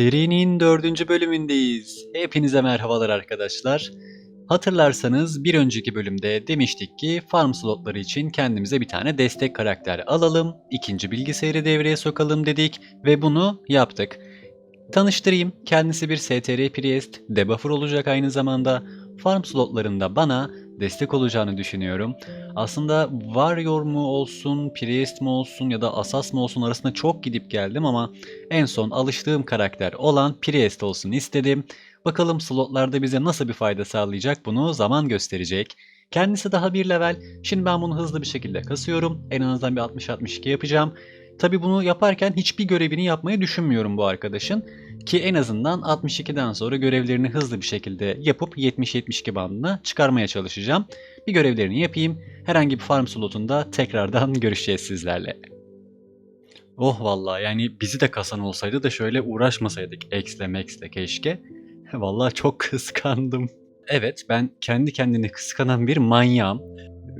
Serinin dördüncü bölümündeyiz. Hepinize merhabalar arkadaşlar. Hatırlarsanız bir önceki bölümde demiştik ki farm slotları için kendimize bir tane destek karakter alalım, ikinci bilgisayarı devreye sokalım dedik ve bunu yaptık. Tanıştırayım, kendisi bir STR Priest, debuffer olacak aynı zamanda. Farm slotlarında bana destek olacağını düşünüyorum. Aslında Warrior mu olsun, Priest mi olsun ya da Asas mı olsun arasında çok gidip geldim ama en son alıştığım karakter olan Priest olsun istedim. Bakalım slotlarda bize nasıl bir fayda sağlayacak bunu zaman gösterecek. Kendisi daha bir level. Şimdi ben bunu hızlı bir şekilde kasıyorum. En azından bir 60-62 yapacağım. Tabi bunu yaparken hiçbir görevini yapmayı düşünmüyorum bu arkadaşın. Ki en azından 62'den sonra görevlerini hızlı bir şekilde yapıp 70-72 bandına çıkarmaya çalışacağım. Bir görevlerini yapayım. Herhangi bir farm slotunda tekrardan görüşeceğiz sizlerle. Oh vallahi yani bizi de kasan olsaydı da şöyle uğraşmasaydık X'le Max'le keşke. Vallahi çok kıskandım. Evet ben kendi kendini kıskanan bir manyağım.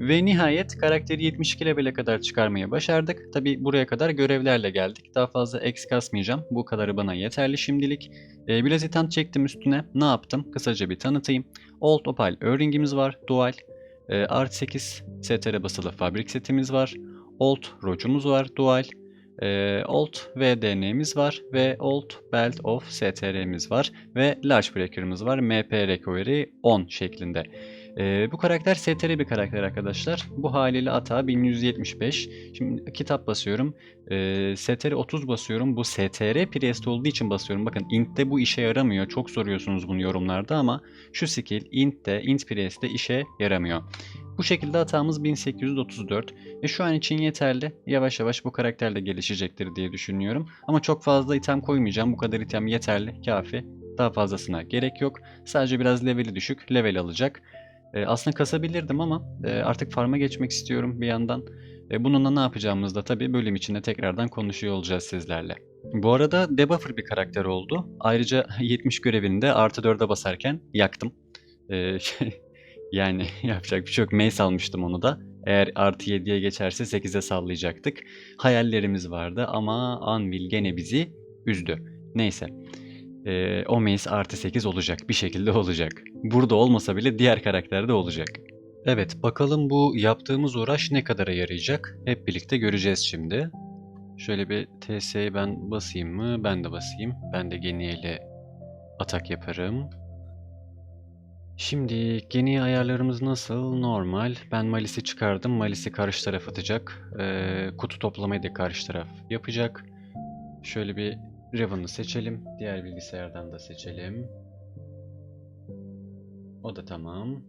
Ve nihayet karakteri 72 level'e kadar çıkarmaya başardık. Tabi buraya kadar görevlerle geldik. Daha fazla X kasmayacağım. Bu kadarı bana yeterli şimdilik. Ee, biraz item çektim üstüne. Ne yaptım? Kısaca bir tanıtayım. Old Opal Öring'imiz var. Dual. Ee, Art 8 STR basılı fabrik setimiz var. Old Roach'umuz var. Dual. Ee, Old VDN'miz var ve Old Belt of STR'miz var ve Large Breaker'ımız var. MP Recovery 10 şeklinde. Ee, bu karakter STR bir karakter arkadaşlar. Bu haliyle ata 1175. Şimdi kitap basıyorum. Ee, STR 30 basıyorum. Bu STR Priest olduğu için basıyorum. Bakın Int'te bu işe yaramıyor. Çok soruyorsunuz bunu yorumlarda ama şu skill Int'te, Int Priest'te işe yaramıyor. Bu şekilde hatamız 1834 ve şu an için yeterli. Yavaş yavaş bu karakter de gelişecektir diye düşünüyorum. Ama çok fazla item koymayacağım. Bu kadar item yeterli, kafi. Daha fazlasına gerek yok. Sadece biraz leveli düşük, level alacak. E, aslında kasabilirdim ama e, artık farm'a geçmek istiyorum bir yandan. E, bununla ne yapacağımızı da tabii bölüm içinde tekrardan konuşuyor olacağız sizlerle. Bu arada debuffer bir karakter oldu. Ayrıca 70 görevini de artı 4'e basarken yaktım. E, yani yapacak bir şey yok. Mace almıştım onu da. Eğer artı 7'ye geçerse 8'e sallayacaktık. Hayallerimiz vardı ama Anvil gene bizi üzdü. Neyse. Ee, o Mace artı 8 olacak. Bir şekilde olacak. Burada olmasa bile diğer karakterde olacak. Evet bakalım bu yaptığımız uğraş ne kadara yarayacak? Hep birlikte göreceğiz şimdi. Şöyle bir TS'ye ben basayım mı? Ben de basayım. Ben de Genie atak yaparım. Şimdi geni ayarlarımız nasıl? Normal. Ben Malis'i çıkardım. Malis'i karşı taraf atacak. Ee, kutu toplamayı da karşı taraf yapacak. Şöyle bir Raven'ı seçelim. Diğer bilgisayardan da seçelim. O da tamam.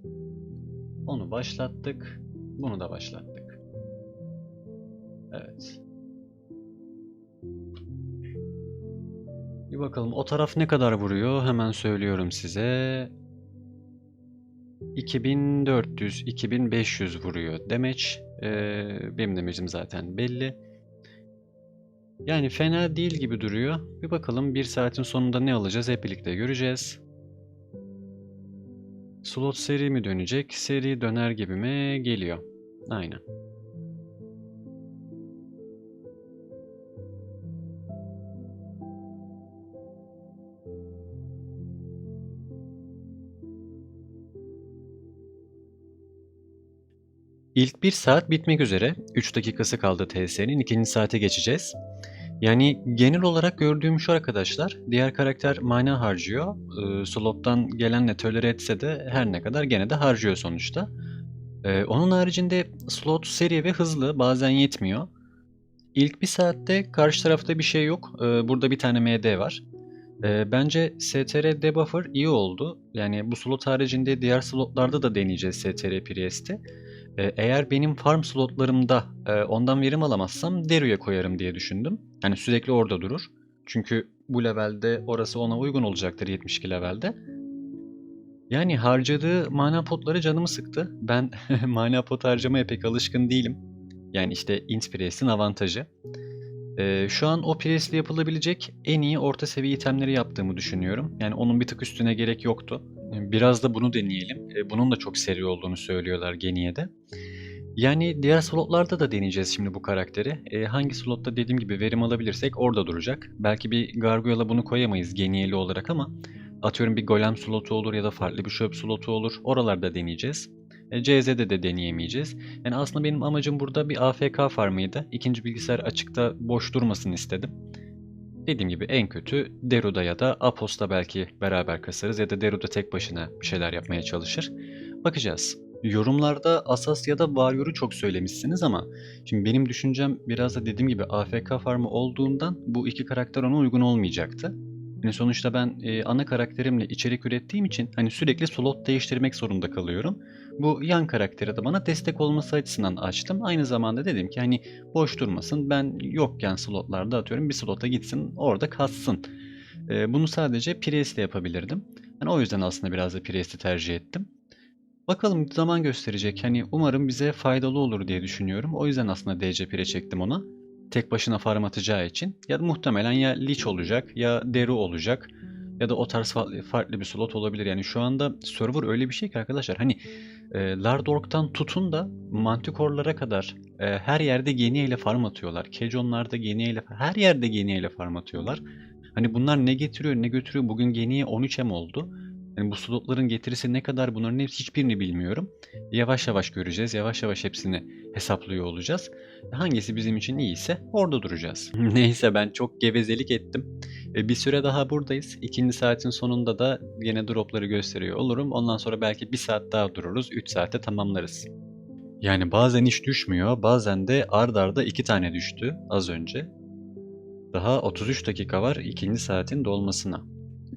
Onu başlattık. Bunu da başlattık. Evet. Bir bakalım o taraf ne kadar vuruyor? Hemen söylüyorum size. 2400, 2500 vuruyor damage. Ee, benim damage'im zaten belli. Yani fena değil gibi duruyor. Bir bakalım bir saatin sonunda ne alacağız hep birlikte göreceğiz. Slot seri mi dönecek? Seri döner gibi mi? Geliyor. Aynen. İlk bir saat bitmek üzere. 3 dakikası kaldı TS'nin. ikinci saate geçeceğiz. Yani genel olarak gördüğüm şu arkadaşlar. Diğer karakter mana harcıyor. Ee, slot'tan gelenle tolere etse de her ne kadar gene de harcıyor sonuçta. Ee, onun haricinde slot seri ve hızlı. Bazen yetmiyor. İlk bir saatte karşı tarafta bir şey yok. Ee, burada bir tane MD var. Ee, bence STR debuffer iyi oldu. Yani bu slot haricinde diğer slotlarda da deneyeceğiz STR Priest'i. Ee, eğer benim farm slotlarımda e, ondan verim alamazsam Deru'ya koyarım diye düşündüm. Yani sürekli orada durur. Çünkü bu levelde orası ona uygun olacaktır 72 levelde. Yani harcadığı mana potları canımı sıktı. Ben mana pot harcamaya pek alışkın değilim. Yani işte int avantajı. Ee, şu an o Priest'le yapılabilecek en iyi orta seviye itemleri yaptığımı düşünüyorum. Yani onun bir tık üstüne gerek yoktu. Biraz da bunu deneyelim. Bunun da çok seri olduğunu söylüyorlar Geniye'de. Yani diğer slotlarda da deneyeceğiz şimdi bu karakteri. E, hangi slotta dediğim gibi verim alabilirsek orada duracak. Belki bir Gargoyle'a bunu koyamayız geniyeli olarak ama atıyorum bir Golem slotu olur ya da farklı bir şöp slotu olur. Oralarda deneyeceğiz. CZ'de de deneyemeyeceğiz. Yani aslında benim amacım burada bir AFK farmıydı. İkinci bilgisayar açıkta boş durmasın istedim. Dediğim gibi en kötü Deru'da ya da Apos'ta belki beraber kasarız ya da Deru'da tek başına bir şeyler yapmaya çalışır. Bakacağız. Yorumlarda Asas ya da Warrior'u çok söylemişsiniz ama şimdi benim düşüncem biraz da dediğim gibi AFK farmı olduğundan bu iki karakter ona uygun olmayacaktı. Yani sonuçta ben e, ana karakterimle içerik ürettiğim için hani sürekli slot değiştirmek zorunda kalıyorum. Bu yan karakteri de bana destek olması açısından açtım. Aynı zamanda dedim ki hani boş durmasın. Ben yokken slotlarda atıyorum bir slota gitsin orada kassın. E, bunu sadece Priest'le yapabilirdim. Yani o yüzden aslında biraz da Priest'i tercih ettim. Bakalım zaman gösterecek. Hani umarım bize faydalı olur diye düşünüyorum. O yüzden aslında DC Pire çektim ona. Tek başına farm atacağı için. Ya da muhtemelen ya Lich olacak ya Deru olacak. Ya da o tarz farklı, bir slot olabilir. Yani şu anda server öyle bir şey ki arkadaşlar. Hani e, Lardork'tan tutun da Manticore'lara kadar e, her yerde Genia ile farm atıyorlar. Kejon'larda Genia ile her yerde Genia ile farm atıyorlar. Hani bunlar ne getiriyor ne götürüyor. Bugün Genia 13M oldu. Yani bu slotların getirisi ne kadar bunların hepsi hiçbirini bilmiyorum. Yavaş yavaş göreceğiz. Yavaş yavaş hepsini hesaplıyor olacağız. Hangisi bizim için iyiyse orada duracağız. Neyse ben çok gevezelik ettim. E, Bir süre daha buradayız. İkinci saatin sonunda da yine dropları gösteriyor olurum. Ondan sonra belki bir saat daha dururuz. 3 saate tamamlarız. Yani bazen hiç düşmüyor. Bazen de ard arda iki tane düştü az önce. Daha 33 dakika var ikinci saatin dolmasına.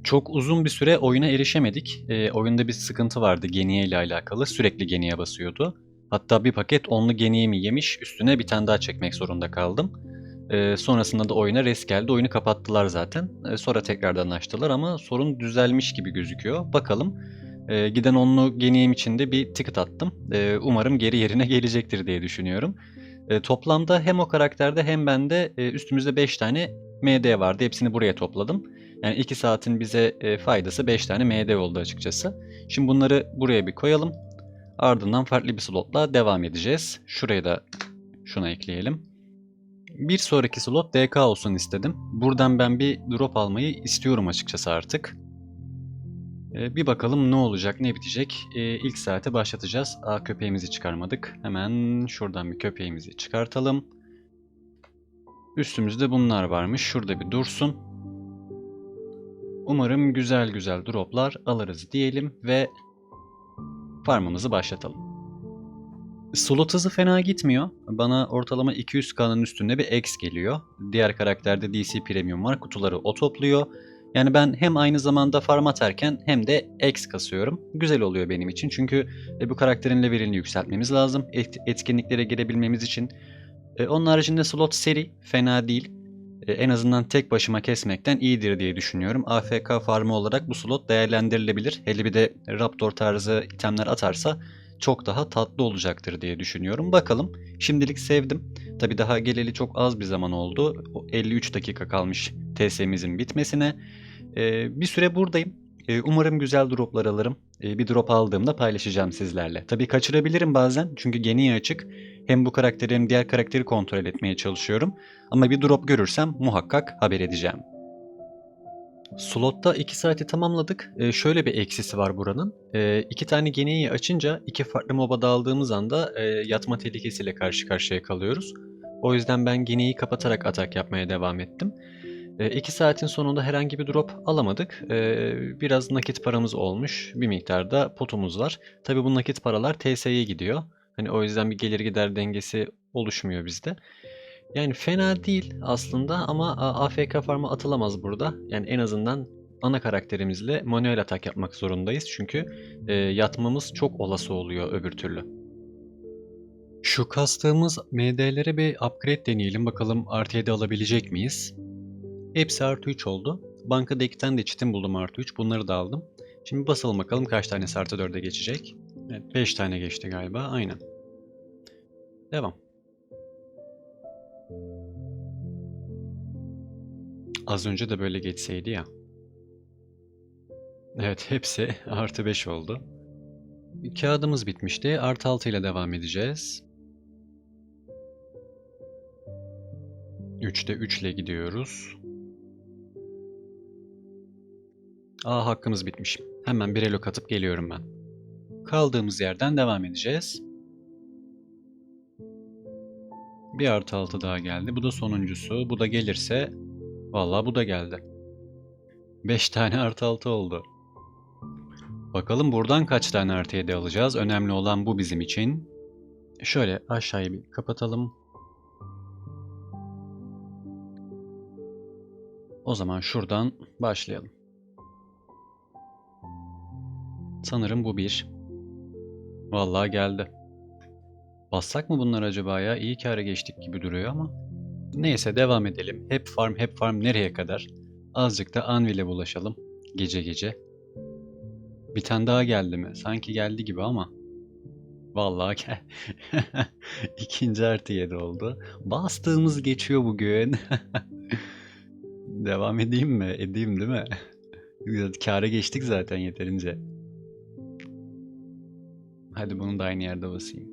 Çok uzun bir süre oyuna erişemedik. E, oyunda bir sıkıntı vardı Geniye ile alakalı. Sürekli Geniye basıyordu. Hatta bir paket onlu Geniye mi yemiş üstüne bir tane daha çekmek zorunda kaldım. E, sonrasında da oyuna res geldi. Oyunu kapattılar zaten. E, sonra tekrardan açtılar ama sorun düzelmiş gibi gözüküyor. Bakalım. E, giden onlu Geniyem için de bir ticket attım. E, umarım geri yerine gelecektir diye düşünüyorum. E, toplamda hem o karakterde hem bende e, üstümüzde 5 tane MD vardı. Hepsini buraya topladım. Yani 2 saatin bize e, faydası 5 tane MD oldu açıkçası. Şimdi bunları buraya bir koyalım. Ardından farklı bir slotla devam edeceğiz. Şuraya da şuna ekleyelim. Bir sonraki slot DK olsun istedim. Buradan ben bir drop almayı istiyorum açıkçası artık. E, bir bakalım ne olacak, ne bitecek. E, ilk saate başlatacağız. Aa köpeğimizi çıkarmadık. Hemen şuradan bir köpeğimizi çıkartalım. Üstümüzde bunlar varmış. Şurada bir dursun. Umarım güzel güzel droplar alırız diyelim ve farmımızı başlatalım. Slot hızı fena gitmiyor. Bana ortalama 200k'nın üstünde bir X geliyor. Diğer karakterde DC Premium var. Kutuları o topluyor. Yani ben hem aynı zamanda farm atarken hem de X kasıyorum. Güzel oluyor benim için çünkü e, bu karakterin levelini yükseltmemiz lazım. Et- etkinliklere girebilmemiz için. E, onun haricinde slot seri fena değil. E, en azından tek başıma kesmekten iyidir diye düşünüyorum. AFK farmı olarak bu slot değerlendirilebilir. Hele bir de Raptor tarzı itemler atarsa çok daha tatlı olacaktır diye düşünüyorum. Bakalım. Şimdilik sevdim. Tabi daha geleli çok az bir zaman oldu. O 53 dakika kalmış TS'mizin bitmesine. E, bir süre buradayım. Umarım güzel droplar alırım. Bir drop aldığımda paylaşacağım sizlerle. Tabi kaçırabilirim bazen çünkü geniye açık. Hem bu karakteri hem diğer karakteri kontrol etmeye çalışıyorum. Ama bir drop görürsem muhakkak haber edeceğim. Slotta 2 saati tamamladık. Ee, şöyle bir eksisi var buranın. Ee, iki tane geniyi açınca iki farklı moba daldığımız anda e, yatma tehlikesiyle karşı karşıya kalıyoruz. O yüzden ben geniyi kapatarak atak yapmaya devam ettim. 2 saatin sonunda herhangi bir drop alamadık. Ee, biraz nakit paramız olmuş. Bir miktarda potumuz var. Tabi bu nakit paralar TS'ye gidiyor. Hani o yüzden bir gelir gider dengesi oluşmuyor bizde. Yani fena değil aslında ama AFK farmı atılamaz burada. Yani en azından ana karakterimizle manuel atak yapmak zorundayız. Çünkü e, yatmamız çok olası oluyor öbür türlü. Şu kastığımız MD'lere bir upgrade deneyelim. Bakalım artı 7 alabilecek miyiz? Hepsi artı 3 oldu. Bankada iki tane de çitim buldum artı 3. Bunları da aldım. Şimdi basalım bakalım kaç tanesi artı 4'e geçecek. Evet 5 tane geçti galiba. Aynen. Devam. Az önce de böyle geçseydi ya. Evet hepsi artı 5 oldu. Kağıdımız bitmişti. Artı 6 ile devam edeceğiz. 3'te 3 ile gidiyoruz. A hakkımız bitmiş. Hemen bir elok atıp geliyorum ben. Kaldığımız yerden devam edeceğiz. Bir artı altı daha geldi. Bu da sonuncusu. Bu da gelirse vallahi bu da geldi. 5 tane artı altı oldu. Bakalım buradan kaç tane artı 7 alacağız. Önemli olan bu bizim için. Şöyle aşağıyı bir kapatalım. O zaman şuradan başlayalım. Sanırım bu bir. Vallahi geldi. Bassak mı bunlar acaba ya? İyi kâra geçtik gibi duruyor ama. Neyse devam edelim. Hep farm hep farm nereye kadar? Azıcık da Anvil'e bulaşalım. Gece gece. Bir tane daha geldi mi? Sanki geldi gibi ama. Vallahi gel. İkinci artı 7 oldu. Bastığımız geçiyor bugün. Devam edeyim mi? Edeyim değil mi? Kâra geçtik zaten yeterince. Hadi bunu da aynı yerde basayım.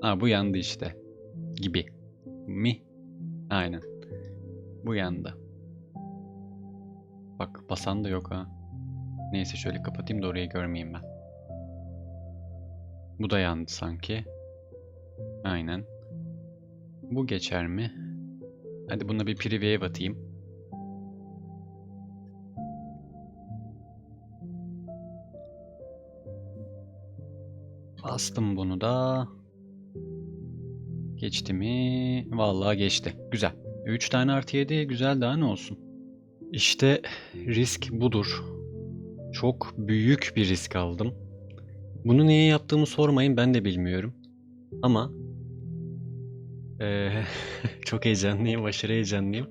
Ha bu yandı işte. Gibi. Mi? Aynen. Bu yandı. Bak basan da yok ha. Neyse şöyle kapatayım da orayı görmeyeyim ben. Bu da yandı sanki. Aynen. Bu geçer mi? Hadi buna bir preview atayım. Bastım bunu da. Geçti mi? Vallahi geçti. Güzel. 3 tane artı 7 güzel daha ne olsun. İşte risk budur. Çok büyük bir risk aldım. Bunu niye yaptığımı sormayın ben de bilmiyorum. Ama eee, çok heyecanlıyım, aşırı heyecanlıyım.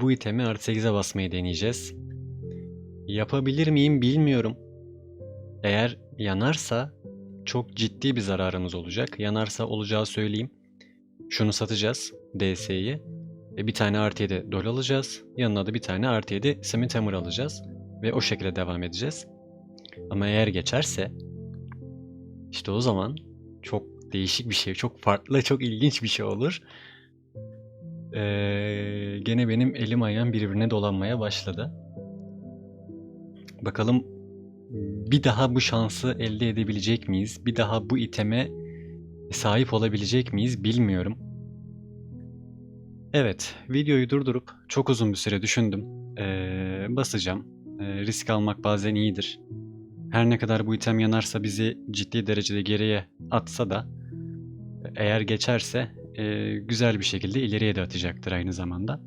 Bu itemi artı 8'e basmayı deneyeceğiz. Yapabilir miyim bilmiyorum. Eğer yanarsa çok ciddi bir zararımız olacak. Yanarsa olacağı söyleyeyim. Şunu satacağız DS'yi. Ve bir tane artı 7 dol alacağız. Yanına da bir tane artı 7 Smith Hammer alacağız. Ve o şekilde devam edeceğiz. Ama eğer geçerse işte o zaman çok değişik bir şey, çok farklı, çok ilginç bir şey olur. Ee, gene benim elim ayağım birbirine dolanmaya başladı. Bakalım bir daha bu şansı elde edebilecek miyiz? Bir daha bu iteme sahip olabilecek miyiz bilmiyorum. Evet, videoyu durdurup çok uzun bir süre düşündüm. Ee, basacağım. Ee, risk almak bazen iyidir. Her ne kadar bu item yanarsa bizi ciddi derecede geriye atsa da eğer geçerse e, güzel bir şekilde ileriye de atacaktır aynı zamanda.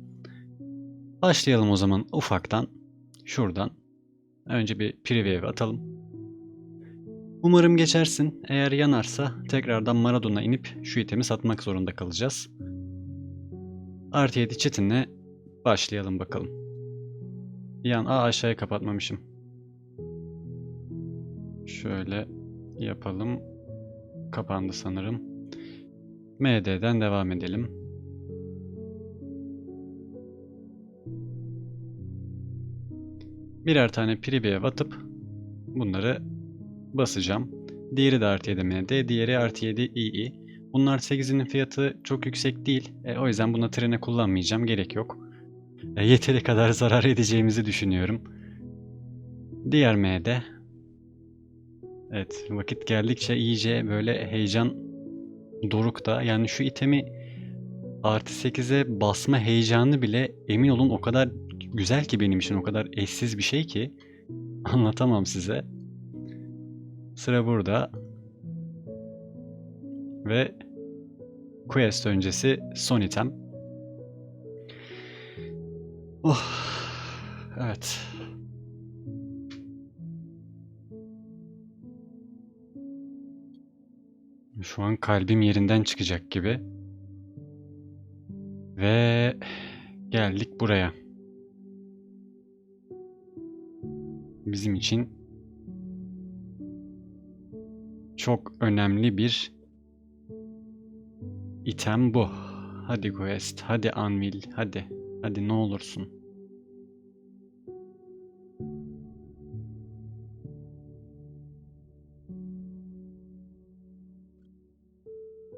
Başlayalım o zaman ufaktan. Şuradan. Önce bir preview atalım. Umarım geçersin. Eğer yanarsa tekrardan Maradona inip şu itemi satmak zorunda kalacağız. Artı 7 çetinle başlayalım bakalım. Yan A aşağıya kapatmamışım. Şöyle yapalım. Kapandı sanırım. MD'den devam edelim. Birer tane preview atıp bunları basacağım. Diğeri de artı 7 MD, diğeri artı 7 II. Bunlar 8'inin fiyatı çok yüksek değil. E, o yüzden buna trene kullanmayacağım. Gerek yok. E, yeteri kadar zarar edeceğimizi düşünüyorum. Diğer MD. Evet, vakit geldikçe iyice böyle heyecan dorukta. Yani şu itemi artı 8'e basma heyecanı bile emin olun o kadar güzel ki benim için o kadar eşsiz bir şey ki anlatamam size. Sıra burada. Ve quest öncesi son item. Oh, evet. Şu an kalbim yerinden çıkacak gibi. Ve geldik buraya. Bizim için çok önemli bir item bu. Hadi Quest, hadi Anvil, hadi. Hadi ne olursun.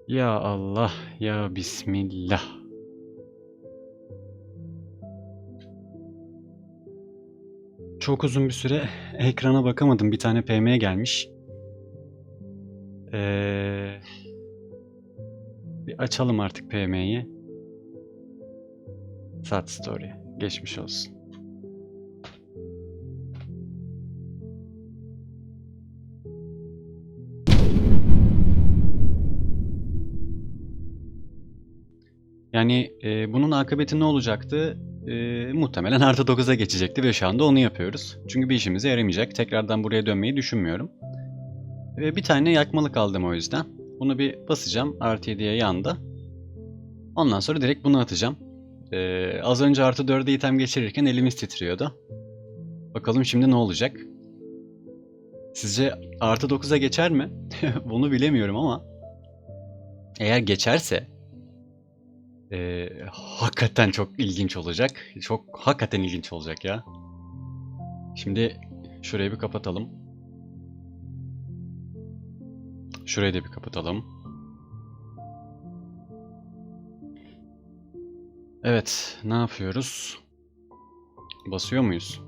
Ya Allah, ya Bismillah. Çok uzun bir süre ekrana bakamadım. Bir tane PM gelmiş. Ee, bir açalım artık PM'yi. Sat story. Geçmiş olsun. Yani e, bunun akıbeti ne olacaktı? E, muhtemelen artı 9'a geçecekti ve şu anda onu yapıyoruz. Çünkü bir işimize yaramayacak. Tekrardan buraya dönmeyi düşünmüyorum. E, bir tane yakmalık aldım o yüzden. Bunu bir basacağım. Artı 7'ye yandı. Ondan sonra direkt bunu atacağım. E, az önce artı 4'e item geçirirken elimiz titriyordu. Bakalım şimdi ne olacak? Sizce artı 9'a geçer mi? bunu bilemiyorum ama eğer geçerse ee, hakikaten çok ilginç olacak. Çok hakikaten ilginç olacak ya. Şimdi şurayı bir kapatalım. Şurayı da bir kapatalım. Evet, ne yapıyoruz? Basıyor muyuz?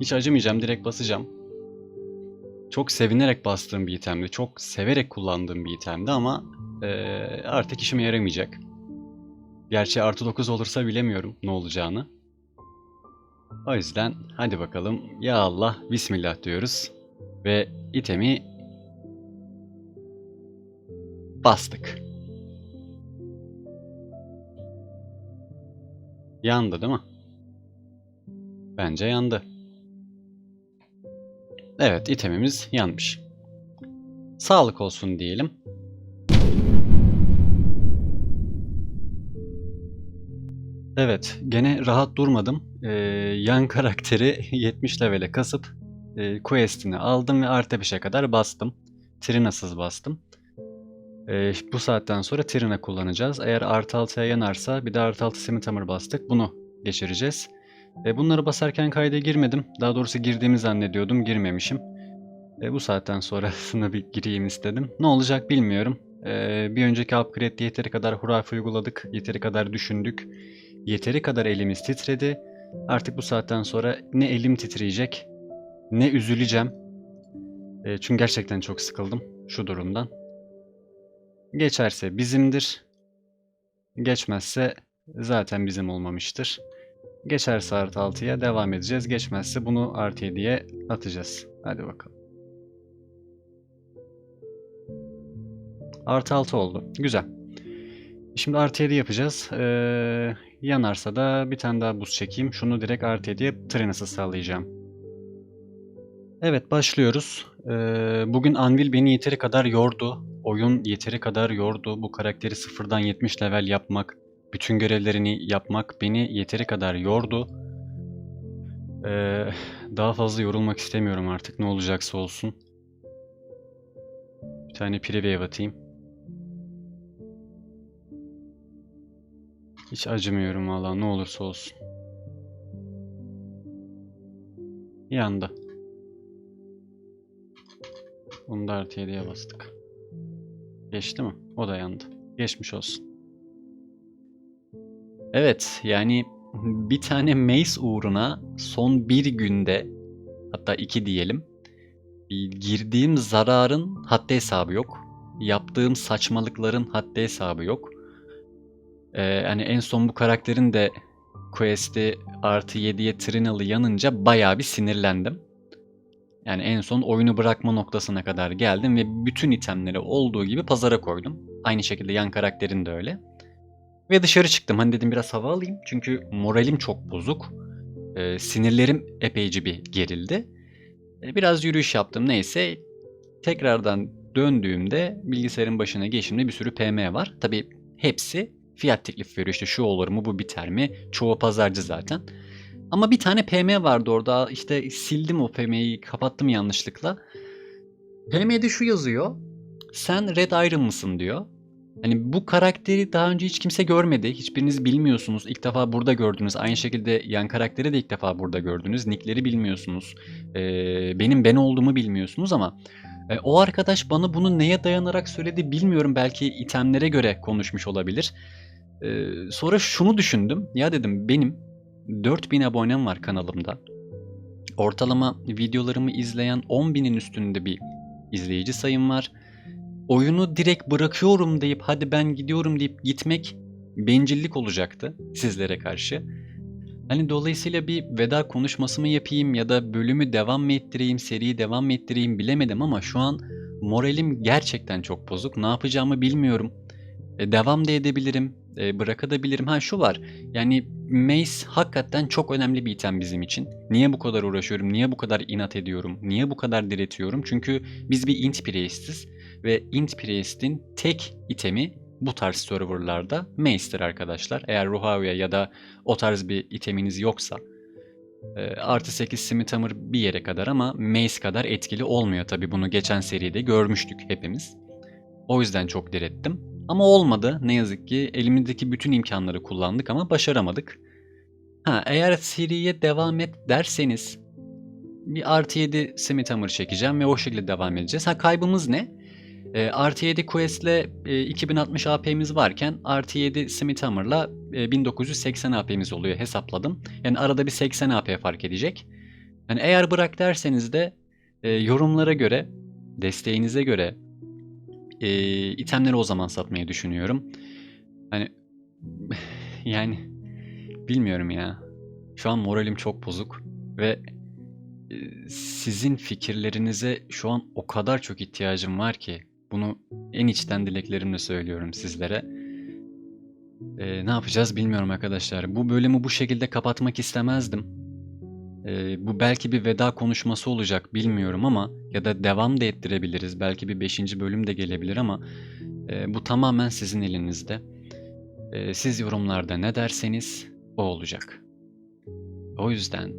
Hiç acımayacağım, direkt basacağım. Çok sevinerek bastığım bir itemdi, çok severek kullandığım bir itemdi ama eee, artık işime yaramayacak. Gerçi artı 9 olursa bilemiyorum ne olacağını. O yüzden hadi bakalım ya Allah bismillah diyoruz. Ve itemi bastık. Yandı değil mi? Bence yandı. Evet itemimiz yanmış. Sağlık olsun diyelim. Evet, gene rahat durmadım. Ee, yan karakteri 70 levele kasıp e, quest'ini aldım ve artı 5'e kadar bastım. Trina'sız bastım. Ee, bu saatten sonra Trina kullanacağız. Eğer artı 6'ya yanarsa bir de artı 6 Scimitar bastık. Bunu geçireceğiz. E, bunları basarken kayda girmedim. Daha doğrusu girdiğimi zannediyordum. Girmemişim. E, bu saatten sonrasına bir gireyim istedim. Ne olacak bilmiyorum. E, bir önceki upgrade'de yeteri kadar hurafe uyguladık. Yeteri kadar düşündük. Yeteri kadar elimiz titredi. Artık bu saatten sonra ne elim titreyecek ne üzüleceğim. E, çünkü gerçekten çok sıkıldım şu durumdan. Geçerse bizimdir. Geçmezse zaten bizim olmamıştır. Geçerse artı 6'ya devam edeceğiz. Geçmezse bunu artı 7'ye atacağız. Hadi bakalım. Artı 6 oldu. Güzel. Şimdi artı 7 yapacağız. Ee, yanarsa da bir tane daha buz çekeyim. Şunu direkt artı 7'ye trenası sağlayacağım. Evet başlıyoruz. Ee, bugün Anvil beni yeteri kadar yordu. Oyun yeteri kadar yordu. Bu karakteri sıfırdan 70 level yapmak, bütün görevlerini yapmak beni yeteri kadar yordu. Ee, daha fazla yorulmak istemiyorum artık. Ne olacaksa olsun. Bir tane preview atayım. Hiç acımıyorum valla ne olursa olsun. Yandı. Bunu da artı 7'ye bastık. Geçti mi? O da yandı. Geçmiş olsun. Evet yani bir tane mace uğruna son bir günde hatta iki diyelim girdiğim zararın haddi hesabı yok. Yaptığım saçmalıkların haddi hesabı yok. Ee, yani en son bu karakterin de quest'i artı 7'ye Trinalı yanınca bayağı bir sinirlendim. Yani en son oyunu bırakma noktasına kadar geldim ve bütün itemleri olduğu gibi pazara koydum. Aynı şekilde yan karakterin de öyle. Ve dışarı çıktım. Hani dedim biraz hava alayım. Çünkü moralim çok bozuk. Ee, sinirlerim epeyce bir gerildi. Ee, biraz yürüyüş yaptım neyse. Tekrardan döndüğümde bilgisayarın başına geçimde bir sürü PM var. Tabi hepsi fiyat teklif veriyor. İşte şu olur mu bu biter mi? Çoğu pazarcı zaten. Ama bir tane PM vardı orada. İşte sildim o PM'yi kapattım yanlışlıkla. PM'de şu yazıyor. Sen Red Iron mısın diyor. Hani bu karakteri daha önce hiç kimse görmedi. Hiçbiriniz bilmiyorsunuz. İlk defa burada gördünüz. Aynı şekilde yan karakteri de ilk defa burada gördünüz. Nickleri bilmiyorsunuz. Ee, benim ben olduğumu bilmiyorsunuz ama E, o arkadaş bana bunu neye dayanarak söyledi bilmiyorum. Belki itemlere göre konuşmuş olabilir. E, sonra şunu düşündüm. Ya dedim benim 4000 abonem var kanalımda. Ortalama videolarımı izleyen 10.000'in üstünde bir izleyici sayım var. Oyunu direkt bırakıyorum deyip hadi ben gidiyorum deyip gitmek bencillik olacaktı sizlere karşı. Hani dolayısıyla bir veda konuşması mı yapayım ya da bölümü devam mı ettireyim, seriyi devam mı ettireyim bilemedim ama şu an moralim gerçekten çok bozuk. Ne yapacağımı bilmiyorum. E, devam da edebilirim, e, bırakabilirim. Ha şu var, yani Mace hakikaten çok önemli bir item bizim için. Niye bu kadar uğraşıyorum, niye bu kadar inat ediyorum, niye bu kadar diretiyorum? Çünkü biz bir int priest'iz ve int priest'in tek itemi bu tarz serverlarda Mace'tir arkadaşlar. Eğer Ruhavia ya da o tarz bir iteminiz yoksa e, artı 8 Smithhammer bir yere kadar ama Mace kadar etkili olmuyor tabi bunu geçen seride görmüştük hepimiz. O yüzden çok direttim. Ama olmadı ne yazık ki elimizdeki bütün imkanları kullandık ama başaramadık. Ha eğer seriye devam et derseniz bir artı 7 Smithhammer çekeceğim ve o şekilde devam edeceğiz. Ha kaybımız ne? E, artı 7 Quest'le e, 2060 AP'miz varken artı 7 Smithhammer'la e, 1980 AP'miz oluyor hesapladım. Yani arada bir 80 AP fark edecek. Yani eğer bırak derseniz de e, yorumlara göre, desteğinize göre e, itemleri o zaman satmayı düşünüyorum. Hani yani bilmiyorum ya. Şu an moralim çok bozuk ve sizin fikirlerinize şu an o kadar çok ihtiyacım var ki bunu en içten dileklerimle söylüyorum sizlere. Ee, ne yapacağız bilmiyorum arkadaşlar. Bu bölümü bu şekilde kapatmak istemezdim. Ee, bu belki bir veda konuşması olacak bilmiyorum ama ya da devam da ettirebiliriz. Belki bir 5. bölüm de gelebilir ama e, bu tamamen sizin elinizde. E, siz yorumlarda ne derseniz o olacak. O yüzden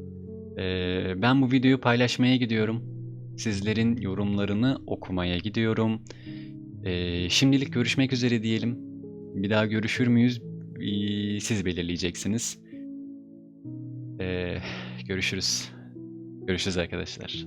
e, ben bu videoyu paylaşmaya gidiyorum. Sizlerin yorumlarını okumaya gidiyorum. E, şimdilik görüşmek üzere diyelim. Bir daha görüşür müyüz? E, siz belirleyeceksiniz. E, görüşürüz. Görüşürüz arkadaşlar.